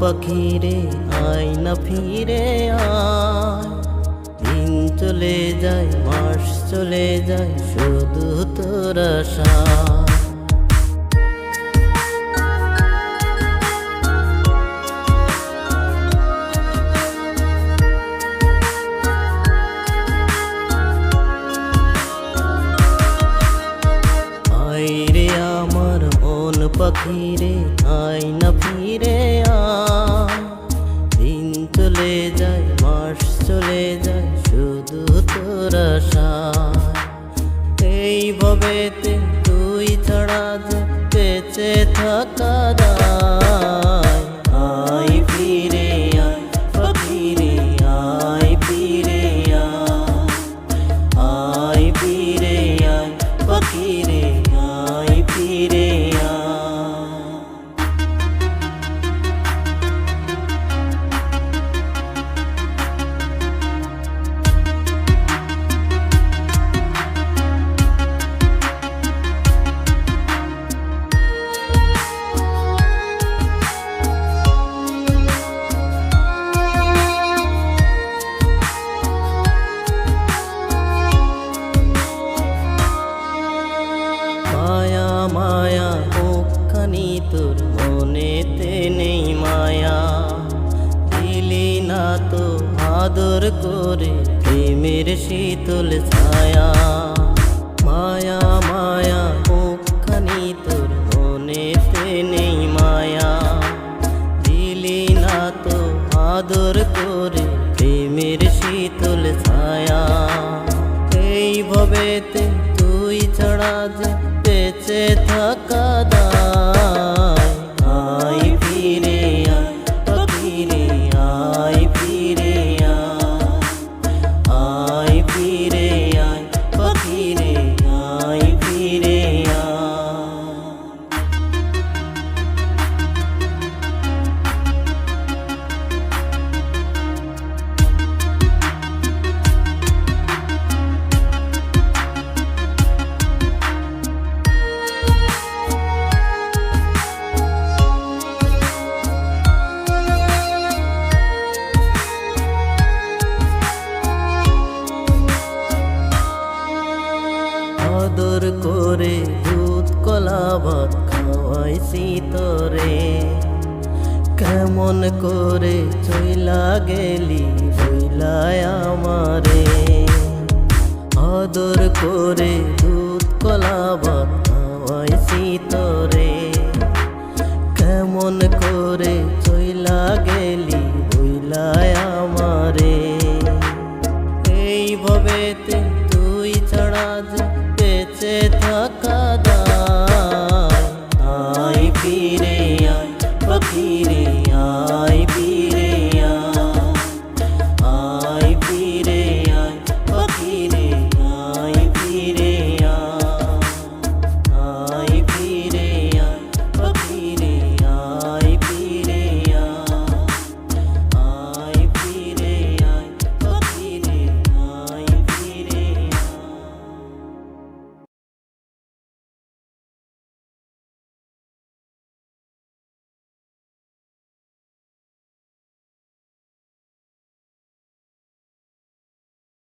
পাখি রে আয় না ফিরে আয়। দিন চলে যায়, মাস চলে যায়, শুধু তোর আশা। আয় রে আমার মন পাখি রে আয় না ফিরে ভবেতে তুই ছাড়া বেঁচে থাকা দায় আয় ফিরে মায়া মায়া মুখখানি তোর মনেতে নেই মায়া। দিলি না তো আদর করে প্রেমের শীতল ছায়া। মায়া মায়া মুখখানি তোর মনেতে নেই মায়া। দিলি না তো আদর করে প্রেমের শীতল ছায়া। এই ভবেতে তুই ছাড়া যে বেঁচে থাকা দায় হয়েছি তোরে। কেমন করে চইলা গেলি বইলায় আমারে। আদর করে দুধ কলাবা হয়েছি তোরে। কেমন করে চইলা গেলি বইলায় আমারে। এইভাবেতে beating.